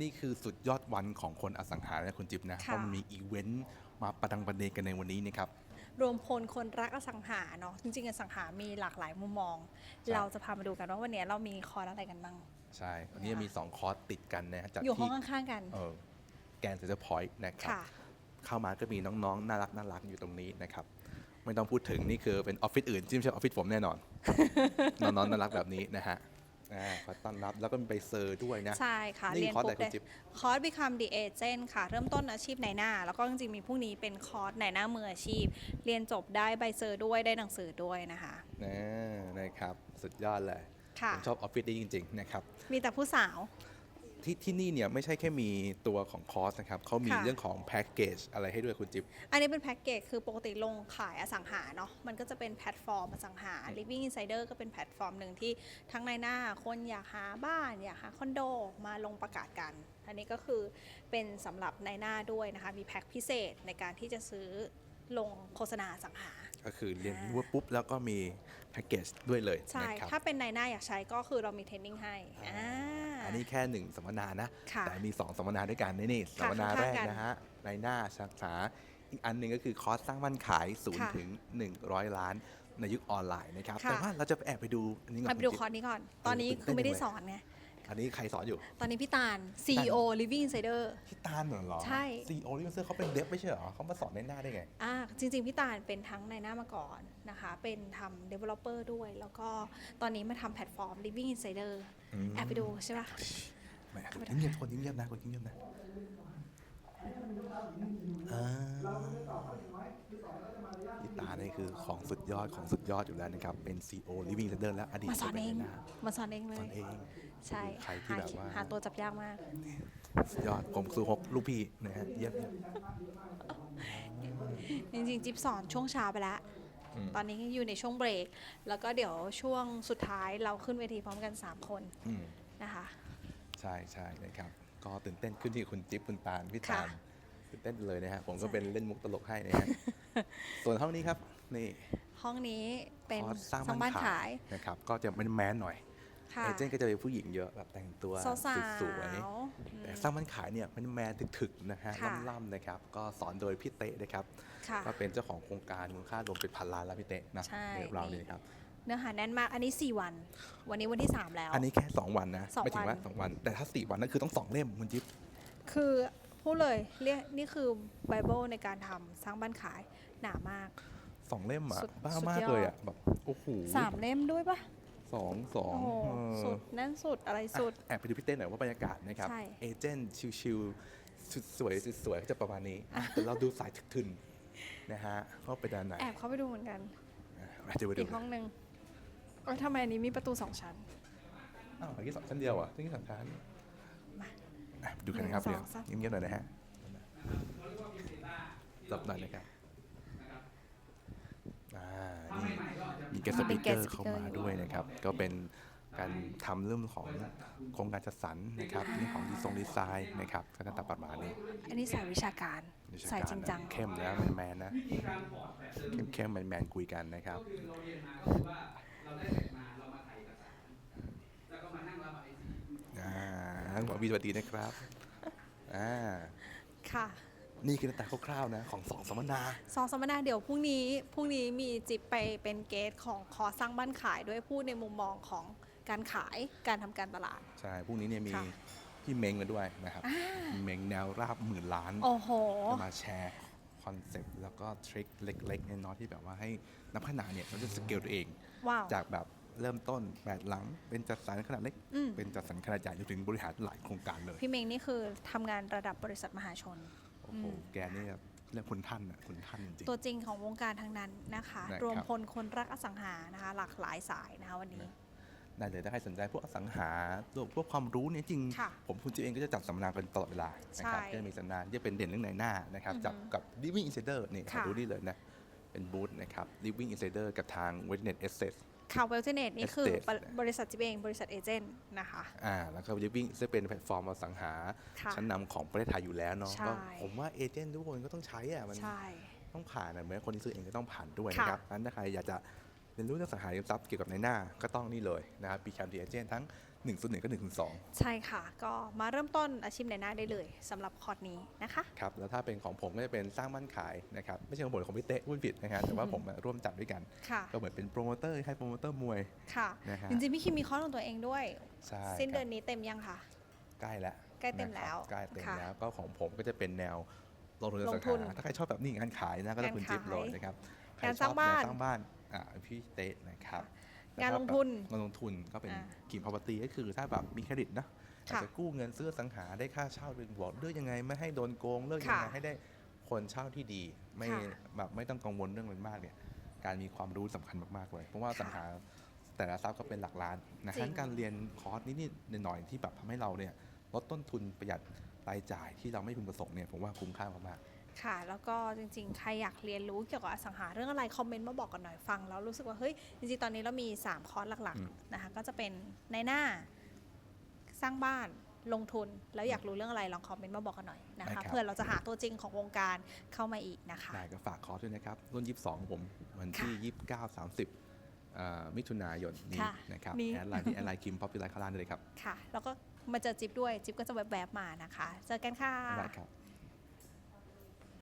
นี่คือสุดยอดวันของคนอสังหาและคุณจิ๊บนะเพค่ะราะมันมีอีเวนต์มาประดังประเดกันในวันนี้นะครับรวมพลคนรักอสังหาเนาะจริงๆอสังหามีหลากหลายมุมมองใช่เราจะพามาดูกันว่าวันนี้เรามีคอร์สอะไรกันบ้างใช่วันนี้มี 2 คอร์สติดกันนะฮะจากอยู่ห้อที่งข้างๆกันเออแกนเซ็นเตอร์พอยต์นะครับค่ะเข้ามาก็มีน้องๆ น่ารักน่ารักอยู่ตรงนี้นะครับ ไม่ต้องพูดถึงนี่คือเป็นออฟฟิศอื่นที่ไม่ใช่ออฟฟิศผมแน่นอน น้องๆน่ารักแบบนี้นะฮะ อ่าขอต้อนรับแล้วก็มีใบเซอร์ด้วยนะ ใช่ค่ะนี่เรียนคอร์สปุ๊อะไรบคุได้ณจิ๊บ คอร์ส Become the Agent ค่ะ เริ่มต้นอาชีพในหน้า แล้วก็จริงๆมีพรุ่งนี้เป็นคอร์สในหน้ามืออาชีพ เรียนจบได้ใบเซอร์ด้วยได้หนังสือด้วยนะคะ นะนะครับ สุดยอดเลยค่ะผมชอบออฟฟิศนี้จริง ๆ นะครับ มีแต่ผู้สาว ที่ที่นี่เนี่ยไม่ใช่แค่มีตัวของคอร์สนะครับเขามีค่ะ เรื่องของแพ็กเกจอะไรให้ด้วยคุณจิ๊บ อันนี้เป็นแพ็กเกจคือปกติลงขายอสังหาเนาะมันก็จะเป็นแพลตฟอร์มอสังหา Living Insider ก็เป็นแพลตฟอร์มหนึ่งที่ทั้งในหน้าคนอยากหาบ้าน อยากหาคอนโดมาลงประกาศกัน อันนี้ก็คือเป็นสำหรับในหน้าด้วยนะคะ มีแพ็กพิเศษในการที่จะซื้อลงโฆษณาอสังหา ก็คือเรียนอ่ารู้ปุ๊บ แล้วก็มีแพ็กเกจด้วยเลยใช่ นะครับ ถ้าเป็นในหน้าอยากใช้ก็คือเรามีเทรนนิ่งให้อ่า อันนี้แค่หนึ่งสัมมนานะค่ะแต่มี2สัมมนาด้วยกันนี่นี่สัมมนาข้างๆแรกกันนะฮะในหน้าสาขาอีกอันหนึ่งก็คือคอร์สสร้างบ้านขาย0ูนค่ะถึง100ล้านในยุคออนไลน์นะครับค่ะแต่ว่าเราจะไปแอบไปดูอันนี้ก่อนมาไปดูคุณคอจิ๊บร์สนี้ก่อน ตอนนี้ตื่นเต้นคือไม่ได้จังเลยสอนไง อันนี้ใครสอนอยู่ ตอนนี้พี่ตาล CEO Living Insider พี่ตาลเหรอใช่ ซีโอลิเซอร์เขาเป็นเดฟไม่ใช่เหรอเขามาสอนในหน้าได้ไง อ่าจริง ๆ พี่ตาลเป็นทั้งในหน้ามาก่อนนะคะ เป็นทำ developer ด้วย แล้วก็ตอนนี้มาทำแพลตฟอร์ม Living Insider อืม แอบไปดูใช่ปะแหมเงียบๆคนเงียบๆนะคนเงียบๆนะอ่าพี่ ตาเนี่ยคือของสุดยอดของสุดยอดอยู่แล้วนะครับ เป็น CEO Living Center และอดีตมาสอนเองนะมาสอนเองเลสอย นเอง ใช่ใครที่หาแบบว่า หาตัวจับยากมาก สุดยอดผมคือหกลูกพี่นะฮะเยี่ยม จริงๆ จิ๊บสอนช่วงเช้าไปแล้ว อืม ตอนนี้อยู่ในช่วงเบรก แล้วก็เดี๋ยวช่วงสุดท้ายเราขึ้นเวทีพร้อมกัน 3 คนอืม นะคะ ใช่ใช่นะครับ ก็ตื่นเต้นขึ้นที่คุณจิ๊บคุณตาลพี่ค่ะตาลตื่นเต้นเลยนะฮะผมก็ใช่เป็นเล่นมุกตลกให้นะฮะ ส่วนห้องนี้ครับ นี่ห้องนี้เป็นคอร์สสร้างสร้างบ้าบ้านนขาขายยนะครับ ก็จะเป็นแมนๆหน่อยค่ะเอเจนต์ก็จะเป็นผู้หญิงเยอะแบบแต่งตัวสาวสวยๆๆแต่สร้างบ้านขายเนี่ยเป็นแมนถึกๆนะฮะค่ะล่ำๆนะครับ ก็สอนโดยพี่เตะนะครับค่ะก็เป็นเจ้าของโครงการมูลค่ารวมเป็นพันล้านแล้วพี่เตะนะใช่ในเราเลยนะครับเนื้อหาแน่นมาก อันนี้ 4 วัน วันนี้วันที่ 3 แล้ว อันนี้แค่ 2 วันนะสองไม่ถึงว่าวันสองวัน แต่ถ้า 4 วันนั่นคือต้อง 2 เล่มคุณจิ๊บ คือ พูดเลยเรียกนี่คือไบเบิลในการทำสร้างบ้านขายหนามาก สองเล่มอะสุดบ้าสุดมากยอด เลยอะแบบโอ้โหสามเล่มด้วยปะสองสองโอ้โหเออสุดแน่นสุดอะไรสุดแอบไปดูพี่เต้หน่อยว่าบรรยากาศนะครับใช่ เอเจนต์ชิวๆสุดสวยสุดสวยก็จะประมาณนี้แต่เราดูสายทึนๆนะฮะก็ไปด้านไหนแอบเข้าไปดูเหมือนกันอะเราจะไปดูอีกห้องหนึ่งเอ้ยทำไมอันนี้มีประตูสองชั้น อ้าวเมื่อกี้สองชั้นเดียวอะเมื่อกี้สองชั้นมาอะ ดูกันนะครับหนึ่เดี๋ยวงสองสามเงียบๆหน่อยนะฮะหลับหน่อยนะครับอ่านี่มีแกสปิเกอ guest ร์เข้า speaker มาอยู่ ด้วยนะครับ ก็เป็นการทำเรื่องของโครงการจัดสรรนะครับเรื่องของดีทรงดีไซน์นะครับก็จะตัดประมาณนี้อันนี้สายวิชาการวิชาสายการจริงจังเข้มนะแมนๆนะเข้มเข้มๆแมนๆคุยกันนะครับอ่า ทั้งหมอวีสวัสดีนะครับอ่าค่ะ นี่คือหน้าตาคร่าวๆนะของสองสัมมนาซองสัมมนาเดี๋ยวพรุ่งนี้พรุ่งนี้มีจิบไปเป็นเกสของคอสร้างบ้านขายด้วยพูดในมุมมองของการขายการทำการตลาด ใช่พรุ่งนี้เนี่ยมีค่ะ พี่เม้งมาด้วยนะครับเม้งแนวราบหมื่นล้าน โอ้โห จะมาแชร์คอนเซ็ปต์แล้วก็ทริคเล็กๆน้อยๆที่แบบว่าให้นักพัฒนาเนี่ยเราจะสเกลตัวเอง ว้าว จากแบบ เริ่มต้นแปดหลัง เป็นจัดสรรขนาดเล็ก อืม เป็นจัดสรรขนาดใหญ่จนถึงบริหารหลายโครงการเลย พี่เมงนี่คือทำงานระดับบริษัทมหาชน โอ้โห แกนี่แบบเรียกคุณท่านอะคุณท่านจริง ตัวจริงของวงการทั้งนั้นนะคะ นะครับ รวมพลคนรักอสังหานะคะ หลากหลายสายนะคะวันนี้ได้เลยถ้าใครสนใจพวกอสังหาพวกความรู้เนี่ยจริง ค่ะผมคุณจิ๊บเองก็จะจัดสัมมนากันตลอดเวลานะครับใช่ก็จะมีสัมมนาที่จะเป็นเด่นเรื่องในหน้านะครับ อือฮึจับกับ Living Insider นี่ค่ะดูนี่เลยนะ เป็นบูธนะครับ Living Insider กับทาง w e d n e t Access ข่าวเวลเทเนตนี่คือ Estate บริบริษัทจิบเองบริษัทเอเจนต์นะคะ อ่าแล้วก็ Living ซึ่งเป็นแพลตฟอร์มอสังหา ค่ะชั้นนำของประเทศไทยอยู่แล้วเนาะใช่ ก็ผมว่าเอเจนต์ทุกคนก็ต้องใช้อะมันใช่ ต้องผ่านอะเหมือนคนที่ซื้อเองก็ต้องผ่านด้วยค่ะนะครับงั้นถ้าใครอยากจะ เรียนรู้เรื่องสังหาริมทรัพย์เกี่ยวกับในหน้าก็ต้องนี่เลยนะครับ Become the Agent ทั้ง101ก็102ใช่ค่ะ ก็มาเริ่มต้นอาชีพในหน้าได้เลยสำหรับคอร์สนี้นะคะครับแล้วถ้าเป็นของผมก็จะเป็นสร้างบ้านขายนะครับไม่ใช่ของผมของพี่เต้พูดผิดนะฮะแต่ว่าผมร่วมจัดด้วยกันค่ะก็เหมือนเป็นโปรโมเตอร์ให้โปรโมเตอร์มวยค่ะนะฮะจริงๆพี่คิมมีคอร์สของตัวเองด้วยใช่สิ้นคเดืรัอบนนี้เต็มยังคะใกล้แล้วใกล้เต็มนะครับแล้วใกล้เต็มค่ะแล้วก็ของผมก็จะเป็นแนวลงทุนในลสังงทุนหาถ้าใครชอบแบบนี้งานขายนะก็จะคุณการขายจิ๊บเลยนะครับ ใคการชสร้างอบบ้านแสร้างบ้านอ่าพี่เต้นะครับงานแวลถ้งทุนแบบงานลงทุนก็เป็นอ่ากิมพาวเวอร์ตีก็คือถ้าแบบมีเครดิตนะอาจค่ะจะกู้เงินซื้ออสังหาได้ค่าเช่าเป็นบอกเลือกยังไงไม่ให้โดนโกงเลือกยังไงค่ะให้ได้คนเช่าที่ดี ไม่ค่ะ แบบไม่ต้องกังวลเรื่องเงินมากเนี่ยการมีความรู้สำคัญมากๆเลย เพราะว่าค่ะสังหาแต่ละทรัพย์ก็เป็นหลักล้านนะจริงทั้งการเรียนคอร์สนิดๆหน่อยๆที่แบบทำให้เราเนี่ยลดต้นทุนประหยัดรายจ่ายที่เราไม่พึงประสงค์เนี่ยผมว่าคุ้มค่ามาก ค่ะ แล้วก็จริงๆ ใครอยากเรียนรู้เกี่ยวกับอสังหาเรื่องอะไร คอมเมนต์มาบอกกันหน่อยฟัง แล้วรู้สึกว่า เฮ้ย จริงๆ ตอนนี้เรามี 3 คอร์สหลักอืมๆนะคะก็จะเป็นในหน้าสร้างบ้านลงทุน แล้วอยากรู้เรื่องอะไร ลองคอมเมนต์มาบอกกันหน่อยนะคะเพื่อเราจะหาตัวจริงของวงการเข้ามาอีกนะคะๆได้ก็ฝากคอร์สด้วยนะครับรุ่น 22ของผมวันที่ 29 30อ่ามิถุนายนนี้ค่ะนะครับนี่แอดไลน์ที่แอดไลน์คิมป๊อปปี้ไลน์ข้างล่างได้เลยครับ ค่ะ แล้วก็มาเจอจิ๊บด้วย จิ๊บก็จะแวบๆมานะคะ เจอกันค่ะได้ครับ